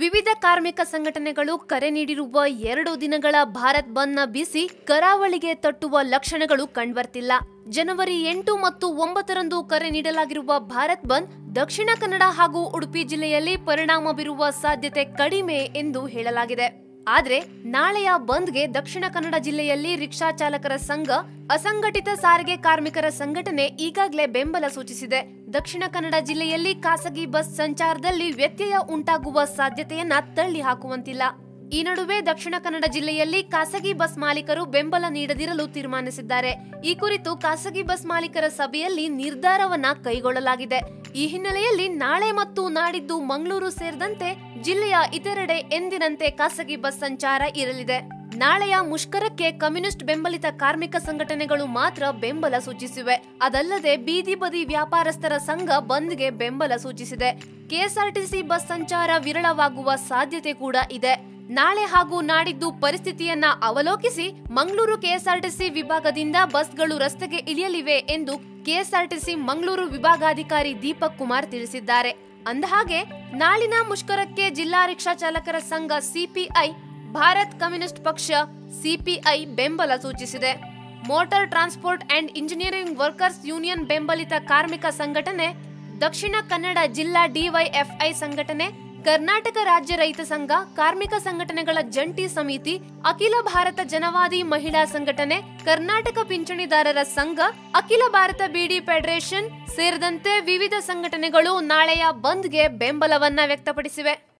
ವಿವಿಧ ಕಾರ್ಮಿಕ ಸಂಘಟನೆಗಳು ಕರೆ ನೀಡಿರುವ ಎರಡು ದಿನಗಳ ಭಾರತ್ ಬಂದ್ನ ಬಿಸಿ ಕರಾವಳಿಗೆ ತಟ್ಟುವ ಲಕ್ಷಣಗಳು ಕಂಡುಬರ್ತಿಲ್ಲ. ಜನವರಿ ಎಂಟು ಮತ್ತು ಒಂಬತ್ತರಂದು ಕರೆ ನೀಡಲಾಗಿರುವ ಭಾರತ್ ಬಂದ್ ದಕ್ಷಿಣ ಕನ್ನಡ ಹಾಗೂ ಉಡುಪಿ ಜಿಲ್ಲೆಯಲ್ಲಿ ಪರಿಣಾಮ ಬೀರುವ ಸಾಧ್ಯತೆ ಕಡಿಮೆ ಎಂದು ಹೇಳಲಾಗಿದೆ. ಆದರೆ ನಾಳೆಯ ಬಂದ್ಗೆ ದಕ್ಷಿಣ ಕನ್ನಡ ಜಿಲ್ಲೆಯಲ್ಲಿ ರಿಕ್ಷಾ ಚಾಲಕರ ಸಂಘ, ಅಸಂಘಟಿತ ಸಾರಿಗೆ ಕಾರ್ಮಿಕರ ಸಂಘಟನೆ ಈಗಾಗಲೇ ಬೆಂಬಲ ಸೂಚಿಸಿದೆ. ದಕ್ಷಿಣ ಕನ್ನಡ ಜಿಲ್ಲೆಯಲ್ಲಿ ಖಾಸಗಿ ಬಸ್ ಸಂಚಾರದಲ್ಲಿ ವ್ಯತ್ಯಯ ಉಂಟಾಗುವ ಸಾಧ್ಯತೆಯನ್ನ ತಳ್ಳಿ ಹಾಕುವಂತಿಲ್ಲ. ಈ ನಡುವೆ ದಕ್ಷಿಣ ಕನ್ನಡ ಜಿಲ್ಲೆಯಲ್ಲಿ ಖಾಸಗಿ ಬಸ್ ಮಾಲೀಕರು ಬೆಂಬಲ ನೀಡದಿರಲು ತೀರ್ಮಾನಿಸಿದ್ದಾರೆ. ಈ ಕುರಿತು ಖಾಸಗಿ ಬಸ್ ಮಾಲೀಕರ ಸಭೆಯಲ್ಲಿ ನಿರ್ಧಾರವನ್ನ ಕೈಗೊಳ್ಳಲಾಗಿದೆ. ಈ ಹಿನ್ನೆಲೆಯಲ್ಲಿ ನಾಳೆ ಮತ್ತು ನಾಡಿದ್ದು ಮಂಗಳೂರು ಸೇರಿದಂತೆ ಜಿಲ್ಲೆಯ ಇತರೆಡೆ ಎಂದಿನಂತೆ ಖಾಸಗಿ ಬಸ್ ಸಂಚಾರ ಇರಲಿದೆ. ನಾಳೆಯ ಮುಷ್ಕರಕ್ಕೆ ಕಮ್ಯುನಿಸ್ಟ್ ಬೆಂಬಲಿತ ಕಾರ್ಮಿಕ ಸಂಘಟನೆಗಳು ಮಾತ್ರ ಬೆಂಬಲ ಸೂಚಿಸಿವೆ. ಅದಲ್ಲದೆ ಬೀದಿ ಬದಿ ವ್ಯಾಪಾರಸ್ಥರ ಸಂಘ ಬಂದ್ಗೆ ಬೆಂಬಲ ಸೂಚಿಸಿದೆ. ಕೆಎಸ್ಆರ್ಟಿಸಿ ಬಸ್ ಸಂಚಾರ ವಿರಳವಾಗುವ ಸಾಧ್ಯತೆ ಕೂಡ ಇದೆ. ನಾಳೆ ಹಾಗೂ ನಾಡಿದ್ದು ಪರಿಸ್ಥಿತಿಯನ್ನ ಅವಲೋಕಿಸಿ ಮಂಗಳೂರು ಕೆಎಸ್ಆರ್ಟಿಸಿ ವಿಭಾಗದಿಂದ ಬಸ್ಗಳು ರಸ್ತೆಗೆ ಇಳಿಯಲಿವೆ ಎಂದು ಕೆಎಸ್ಆರ್ಟಿಸಿ ಮಂಗಳೂರು ವಿಭಾಗಾಧಿಕಾರಿ ದೀಪಕ್ ಕುಮಾರ್ ತಿಳಿಸಿದ್ದಾರೆ. ಅಂದಹಾಗೆ ನಾಳಿನ ಮುಷ್ಕರಕ್ಕೆ ಜಿಲ್ಲಾ ರಿಕ್ಷಾ ಚಾಲಕರ ಸಂಘ ಸಿಪಿಐ ಭಾರತ್ ಕಮ್ಯುನಿಸ್ಟ್ ಪಕ್ಷ ಸಿಪಿಐ ಬೆಂಬಲ ಸೂಚಿಸಿದೆ. Motor transport and engineering workers union ಬೆಂಬಲಿತ ಕಾರ್ಮಿಕ ಸಂಘಟನೆ, ದಕ್ಷಿಣ ಕನ್ನಡ ಜಿಲ್ಲಾ ಡಿವೈಎಫ್ಐ ಸಂಘಟನೆ, ಕರ್ನಾಟಕ ರಾಜ್ಯ ರೈತ ಸಂಘ, ಕಾರ್ಮಿಕ ಸಂಘಟನೆಗಳ ಜಂಟಿ ಸಮಿತಿ, ಅಖಿಲ ಭಾರತ ಜನವಾದಿ ಮಹಿಳಾ ಸಂಘಟನೆ, ಕರ್ನಾಟಕ ಪಿಂಚಣಿದಾರರ ಸಂಘ, ಅಖಿಲ ಭಾರತ ಬಿಡಿ ಫೆಡರೇಷನ್ ಸೇರಿದಂತೆ ವಿವಿಧ ಸಂಘಟನೆಗಳು ನಾಳೆಯ ಬಂದ್ಗೆ ಬೆಂಬಲವನ್ನ ವ್ಯಕ್ತಪಡಿಸಿವೆ.